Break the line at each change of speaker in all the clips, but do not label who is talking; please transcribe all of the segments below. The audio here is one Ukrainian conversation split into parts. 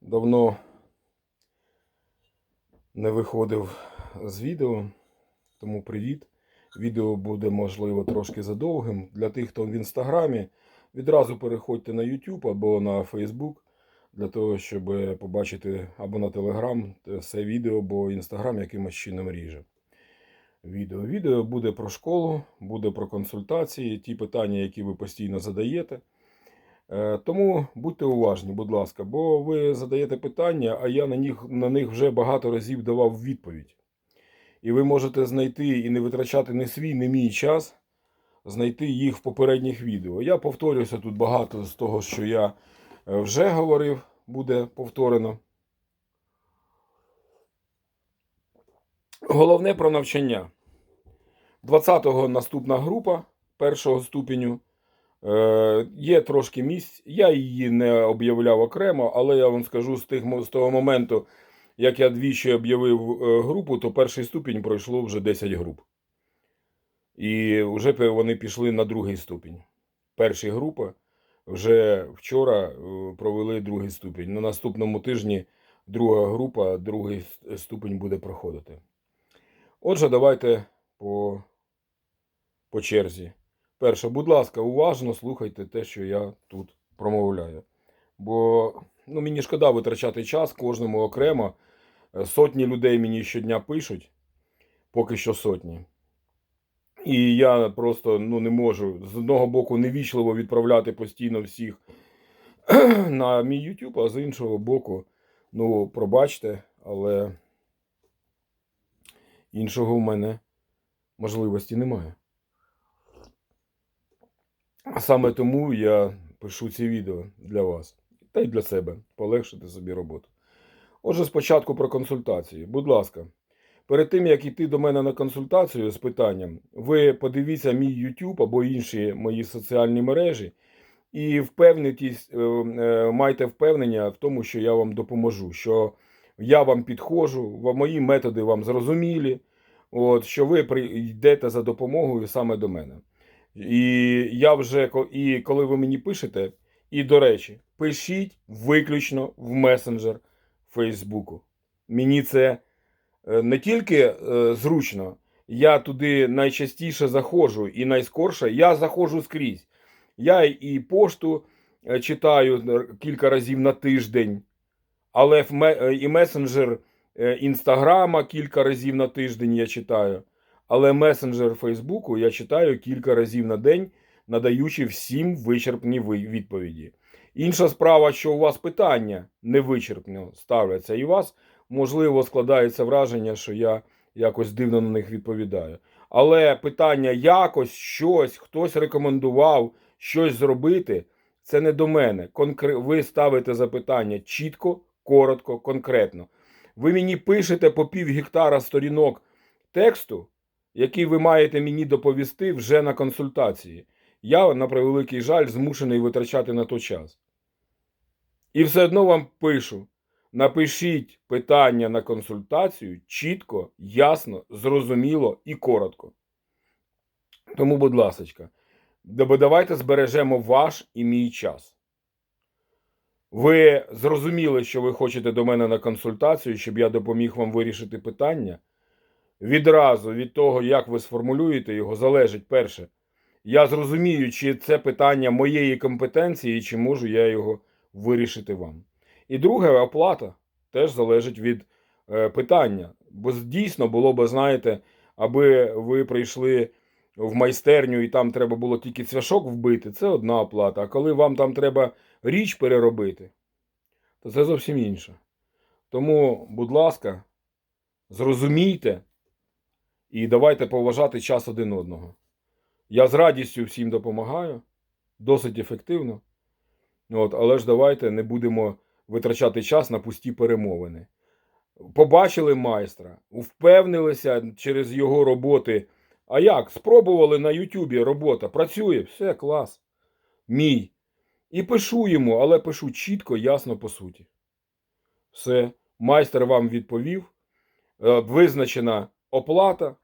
Давно не виходив з відео, тому привіт. Відео буде, можливо, трошки задовгим. Для тих, хто в інстаграмі, відразу переходьте на YouTube або на Facebook, для того, щоб побачити або на Telegram це відео, бо інстаграм якимось чином ріже. Відео. Відео буде про школу, буде про консультації, ті питання, які ви постійно задаєте. Е, Тому будьте уважні, будь ласка, бо ви задаєте питання, а я на них, на них вже багато разів давав відповідь. І ви можете знайти і не витрачати не свій, не мій час, знайти їх в попередніх відео. Я повторюся тут багато з того, що я е, вже говорив, буде повторено. Головне про навчання. 20-го наступна група першого ступеню. Е, Є трошки місць. Я її не об'являв окремо, але я вам скажу з, тих, з того моменту, як я двічі об'явив е, групу, то перший ступінь пройшло вже 10 груп. І вже вони пішли на другий ступінь. Перші групи вже вчора е, провели другий ступінь. На наступному тижні друга група, другий ступінь буде проходити. Отже, давайте по, по черзі. Перше, будь ласка, уважно слухайте те, що я тут промовляю. Бо ну, мені шкода витрачати час кожному окремо. Е, Сотні людей мені щодня пишуть, поки що сотні. І я просто ну, не можу з одного боку невічливо відправляти постійно всіх на мій YouTube, а з іншого боку, ну, пробачте, але іншого в мене можливості немає. Саме тому я пишу ці відео для вас та й для себе полегшити собі роботу. Отже, спочатку про консультації. Будь ласка, перед тим як йти до мене на консультацію з питанням, ви подивіться мій YouTube або інші мої соціальні мережі і е, е, майте впевнення в тому, що я вам допоможу, що я вам підходжу, мої методи вам зрозумілі, от, що ви при- йдете за допомогою саме до мене. І я вже і коли ви мені пишете, і до речі, пишіть виключно в месенджер Фейсбуку. Мені це е, не тільки е, зручно, я туди найчастіше заходжу і найскорше я заходжу скрізь. Я і пошту е, читаю кілька разів на тиждень, але і месенджер Інстаграма кілька разів на тиждень я читаю. Але месенджер Фейсбуку я читаю кілька разів на день, надаючи всім вичерпні відповіді. Інша справа, що у вас питання невичерпно ставляться, і у вас, можливо, складається враження, що я якось дивно на них відповідаю. Але питання якось, щось, хтось рекомендував щось зробити, це не до мене. Конкре... Ви ставите запитання чітко, коротко, конкретно. Ви мені пишете по пів гектара сторінок тексту, який ви маєте мені доповісти вже на консультації. Я, на превеликий жаль, змушений витрачати на то час. І все одно вам пишу: напишіть питання на консультацію чітко, ясно, зрозуміло і коротко. Тому, будь ласка, давайте збережемо ваш і мій час. Ви зрозуміли, що ви хочете до мене на консультацію, щоб я допоміг вам вирішити питання. Відразу від того, як ви сформулюєте його, залежить перше. Я зрозумію, чи це питання моєї компетенції, чи можу я його вирішити вам. І друге, оплата теж залежить від е, питання. Бо дійсно було б, знаєте, аби ви прийшли в майстерню і там треба було тільки цвяшок вбити, це одна оплата. А коли вам там треба річ переробити, то це зовсім інше. Тому, будь ласка, зрозумійте і давайте поважати час один одного. Я з радістю всім допомагаю, досить ефективно. От, але ж давайте не будемо витрачати час на пусті перемовини. Побачили майстра, впевнилися через його роботи. А як? Спробували на Ютубі робота, працює, все, клас. Мій. І пишу йому, але пишу чітко, ясно по суті. Все, майстер вам відповів. Е, Визначена оплата,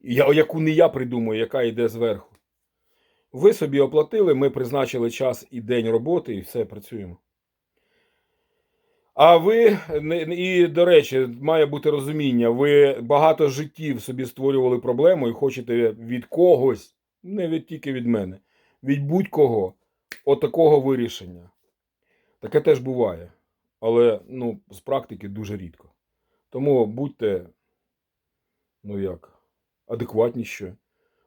яку не я придумаю, яка йде зверху. Ви собі оплатили, ми призначили час і день роботи, і все, працюємо. А ви, і до речі, має бути розуміння, ви багато життів собі створювали проблему і хочете від когось, не від тільки від мене, від будь-кого, отакого вирішення. Таке теж буває. Але ну, з практики дуже рідко. Тому будьте, ну як, адекватніші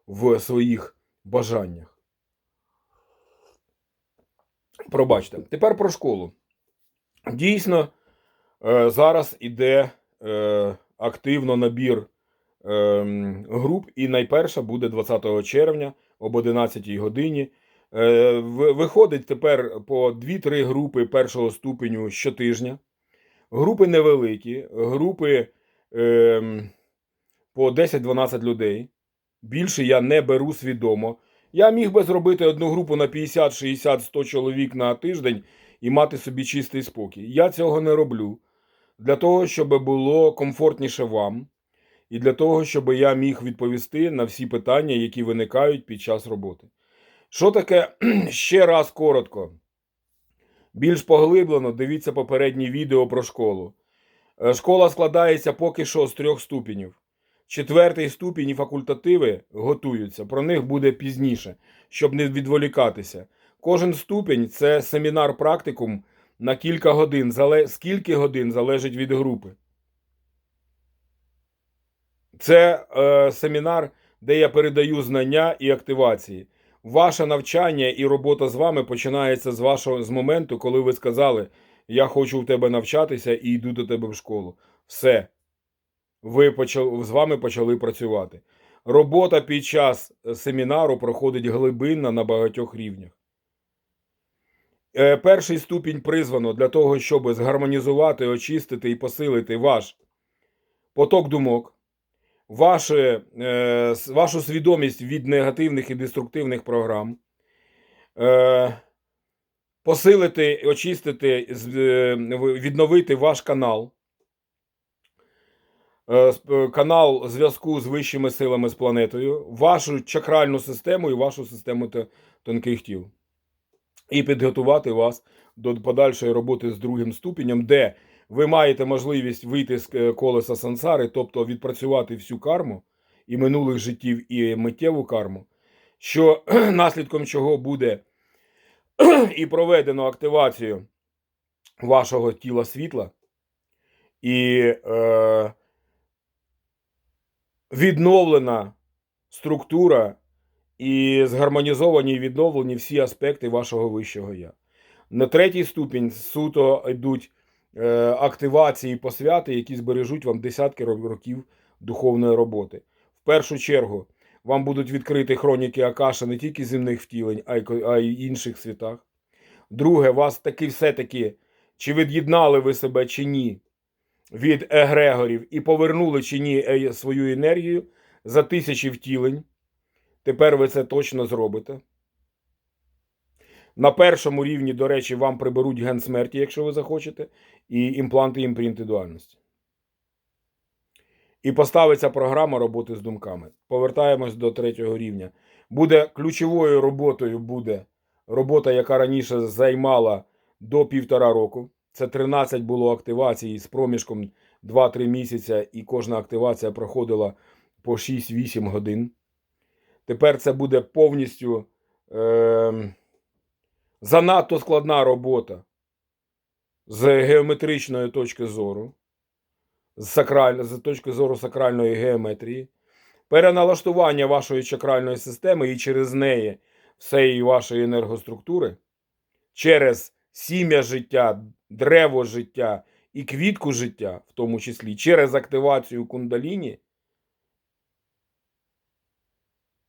в своїх бажаннях. Пробачте. Тепер про школу. Дійсно, е, зараз іде е, активно набір е, груп, і найперша буде 20 червня об 11 годині. Виходить тепер по 2-3 групи першого ступеню щотижня. Групи невеликі, групи е, по 10-12 людей. Більше я не беру свідомо. Я міг би зробити одну групу на 50, 60, 100 чоловік на тиждень і мати собі чистий спокій. Я цього не роблю для того, щоб було комфортніше вам, і для того, щоб я міг відповісти на всі питання, які виникають під час роботи. Що таке ще раз коротко? Більш поглиблено дивіться попереднє відео про школу. Е, Школа складається поки що з трьох ступенів. Четвертий ступінь і факультативи готуються. Про них буде пізніше, щоб не відволікатися. Кожен ступінь це семінар практикум на кілька годин. Зале... Скільки годин залежить від групи. Це е, семінар, де я передаю знання і активації. Ваше навчання і робота з вами починається з вашого з моменту, коли ви сказали: Я хочу в тебе навчатися і йду до тебе в школу. Все. Ви почали, з вами почали працювати. Робота під час е, семінару проходить глибинно на багатьох рівнях. Е, Перший ступінь призвано для того, щоб згармонізувати, очистити і посилити ваш поток думок, ваше, е, вашу свідомість від негативних і деструктивних програм, е, посилити, очистити, е, відновити ваш канал, е, канал зв'язку з вищими силами з планетою, вашу чакральну систему і вашу систему тонких тіл. І підготувати вас до подальшої роботи з другим ступенем, де ви маєте можливість вийти з е, колеса сансари, тобто відпрацювати всю карму і минулих життів, і миттєву карму, що наслідком чого буде і проведено активацію вашого тіла світла, і е, відновлена структура і згармонізовані і відновлені всі аспекти вашого вищого я. На третій ступінь суто йдуть активації і посвяти, які збережуть вам десятки років духовної роботи. В першу чергу вам будуть відкриті хроніки Акаша не тільки земних втілень, а й, ко- а й інших світах. Друге, вас таки все-таки, чи від'єднали ви себе чи ні від егрегорів і повернули чи ні е, свою енергію за тисячі втілень. Тепер ви це точно зробите. На першому рівні, до речі, вам приберуть ген смерті, якщо ви захочете, і імпланти імпринти дуальності. І поставиться програма роботи з думками. Повертаємось до третього рівня. Буде ключовою роботою буде робота, яка раніше займала до півтора року. Це 13 було активацій з проміжком 2-3 місяця, і кожна активація проходила по 6-8 годин. Тепер це буде повністю е, занадто складна робота з геометричної точки зору, з, сакраль... з точки зору сакральної геометрії, переналаштування вашої чакральної системи і через неї всієї вашої енергоструктури, через сім'я життя, древо життя і квітку життя, в тому числі, через активацію кундаліні.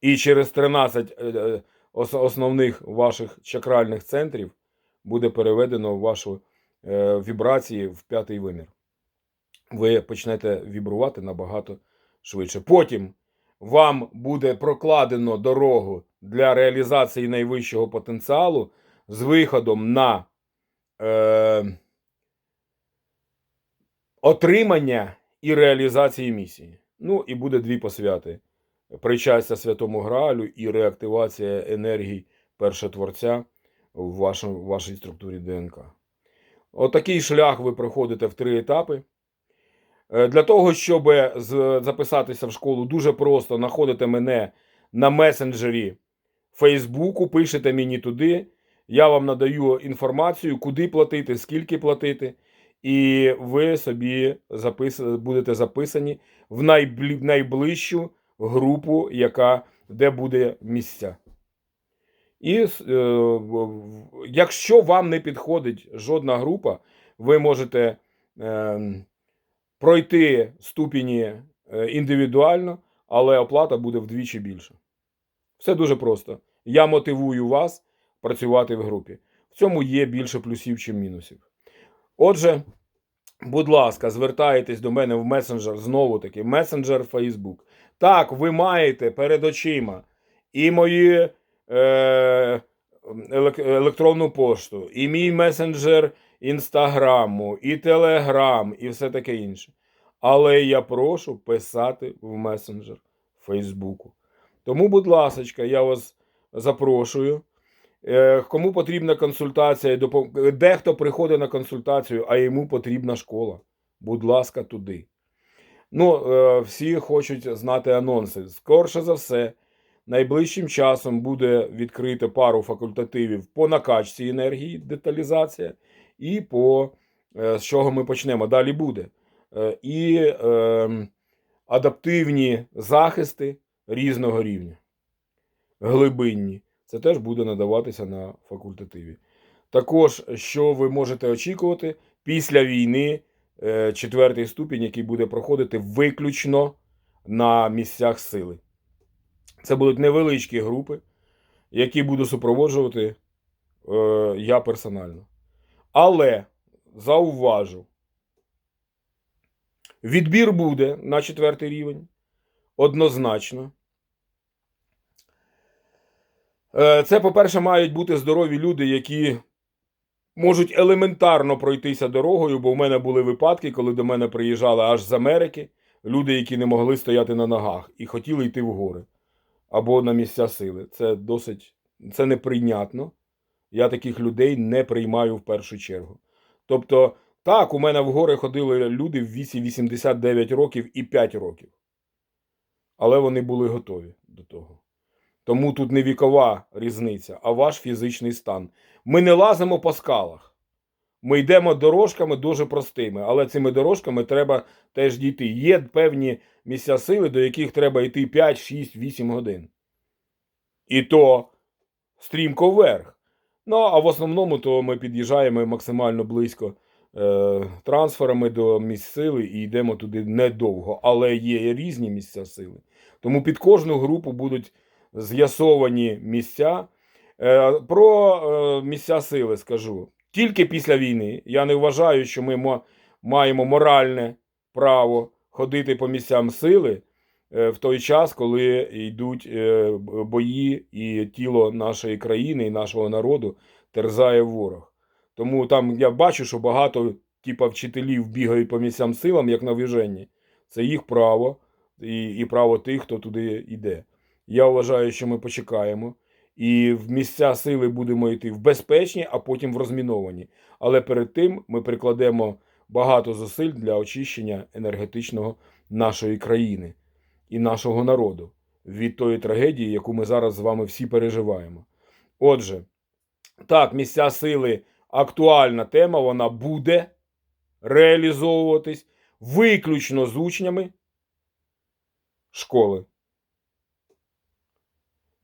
І через 13 е, е, ос- основних ваших чакральних центрів буде переведено вашу е, вібрації в п'ятий вимір. Ви почнете вібрувати набагато швидше. Потім вам буде прокладено дорогу для реалізації найвищого потенціалу з виходом на е, отримання і реалізації місії. Ну і буде дві посвяти причастя Святому Граалю і реактивація енергій першотворця в вашому- в вашій структурі ДНК. Отакий шлях ви проходите в три етапи. Е, Для того, щоб записатися в школу, дуже просто знаходите мене на месенджері Фейсбуку, пишете мені туди. Я вам надаю інформацію, куди платити, скільки платити, і ви собі запис... будете записані в найближчу групу, яка... де буде місця. І е, якщо вам не підходить жодна група, ви можете е, пройти ступені е, індивідуально, але оплата буде вдвічі більша. Все дуже просто. Я мотивую вас працювати в групі. В цьому є більше плюсів, чим мінусів. Отже, будь ласка, звертайтесь до мене в месенджер, знову таки, месенджер Facebook. Так, ви маєте перед очима і мої е, електронну пошту, і мій месенджер інстаграму, і телеграм, і все таке інше. Але я прошу писати в месенджер Фейсбуку. Тому, будь ласка, я вас запрошую. Е, Кому потрібна консультація, дехто приходить на консультацію, а йому потрібна школа. Будь ласка, туди. Ну, е, всі хочуть знати анонси. Скорше за все, найближчим часом буде відкрито пару факультативів по накачці енергії, деталізація, і по е, з чого ми почнемо. Далі буде. І е, адаптивні захисти різного рівня, глибинні. Це теж буде надаватися на факультативі. Також, що ви можете очікувати після війни, е, четвертий ступінь, який буде проходити виключно на місцях сили. Це будуть невеличкі групи, які буду супроводжувати е, я персонально. Але зауважу, відбір буде на четвертий рівень однозначно. Е, Це, по-перше, мають бути здорові люди, які можуть елементарно пройтися дорогою, бо в мене були випадки, коли до мене приїжджали аж з Америки люди, які не могли стояти на ногах і хотіли йти в гори або на місця сили. Це досить це неприйнятно. Я таких людей не приймаю в першу чергу. Тобто, так, у мене в гори ходили люди в віці 89 років і 5 років. Але вони були готові до того. Тому тут не вікова різниця, а ваш фізичний стан. Ми не лазимо по скалах. Ми йдемо дорожками дуже простими, але цими дорожками треба теж дійти. Є певні місця сили, до яких треба йти 5, 6, 8 годин. І то стрімко вверх. Ну, а в основному то ми під'їжджаємо максимально близько е, трансферами до місць сили і йдемо туди недовго. Але є різні місця сили. Тому під кожну групу будуть з'ясовані місця. Е, Про е, місця сили скажу. Тільки після війни я не вважаю, що ми маємо моральне право ходити по місцям сили е, в той час, коли йдуть бої, і тіло нашої країни і нашого народу терзає ворог. Тому там я бачу, що багато типа вчителів бігають по місцям силам, як на виженні. Це їх право і, і право тих, хто туди йде. Я вважаю, що ми почекаємо. І в місця сили будемо йти в безпечні, а потім в розміновані. Але перед тим ми прикладемо багато зусиль для очищення енергетичного нашої країни і нашого народу від тої трагедії, яку ми зараз з вами всі переживаємо. Отже, так, місця сили актуальна тема, вона буде реалізовуватись виключно з учнями школи.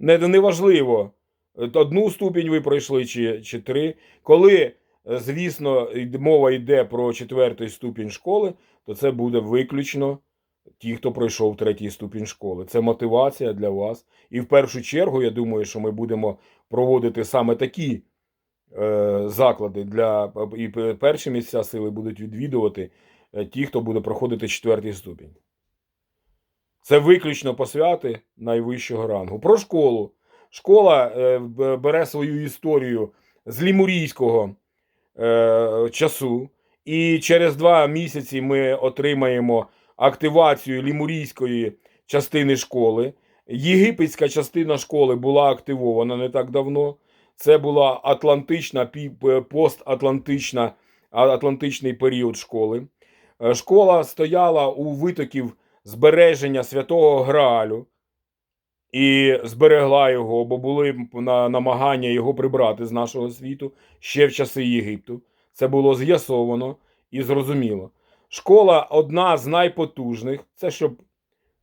Не, неважливо, одну ступінь ви пройшли чи, чи три. Коли, е, звісно, мова йде про четвертий ступінь школи, то це буде виключно ті, хто пройшов третій ступінь школи. Це мотивація для вас. І в першу чергу, я думаю, що ми будемо проводити саме такі е, заклади для і перші місця сили будуть відвідувати е, ті, хто буде проходити четвертий ступінь. Це виключно посвяти найвищого рангу. Про школу. Школа е, бере свою історію з лімурійського е, часу, і через два місяці ми отримаємо активацію лімурійської частини школи. Єгипетська частина школи була активована не так давно. Це була атлантична, постатлантична атлантичний період школи. Е, Школа стояла у витоків збереження святого Граалю і зберегла його, бо були на- намагання його прибрати з нашого світу ще в часи Єгипту. Це було з'ясовано і зрозуміло. Школа одна з найпотужних, це щоб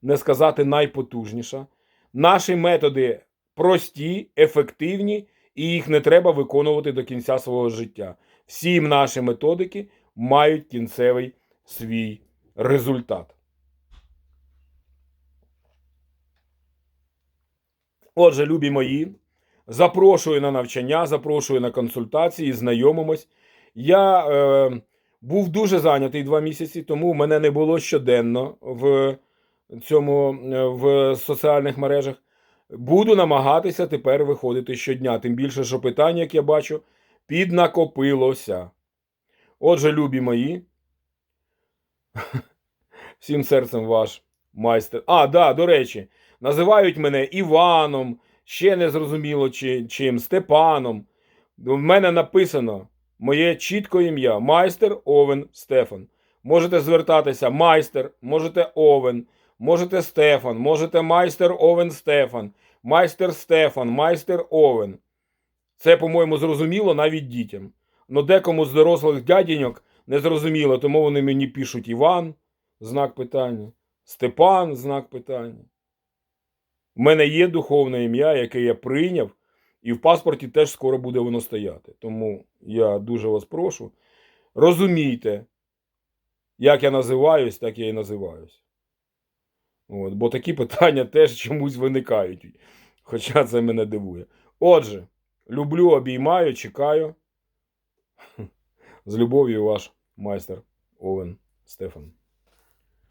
не сказати найпотужніша. Наші методи прості, ефективні, і їх не треба виконувати до кінця свого життя. Всі наші методики мають кінцевий свій результат. Отже, любі мої, запрошую на навчання, запрошую на консультації, знайомимось. Я е, був дуже зайнятий два місяці, тому мене не було щоденно в цьому е, в соціальних мережах. Буду намагатися тепер виходити щодня. Тим більше, що питання, як я бачу, піднакопилося. Отже, любі мої. Всім серцем ваш майстер. А, да, до речі, називають мене Іваном, ще не зрозуміло чим, Степаном. У мене написано моє чітко ім'я майстер Овен Стефан. Можете звертатися майстер, можете Овен, можете Стефан, можете майстер Овен Стефан, майстер Стефан, майстер Овен. Це, по-моєму, зрозуміло навіть дітям. Но декому з дорослих дядіньок не зрозуміло, тому вони мені пишуть Іван, знак питання, Степан, знак питання. У мене є духовне ім'я, яке я прийняв, і в паспорті теж скоро буде воно стояти. Тому я дуже вас прошу, розумійте, як я називаюсь, так я і називаюсь. От, бо такі питання теж чомусь виникають. Хоча це мене дивує. Отже, люблю, обіймаю, чекаю. З любов'ю ваш майстер Овен Стефан.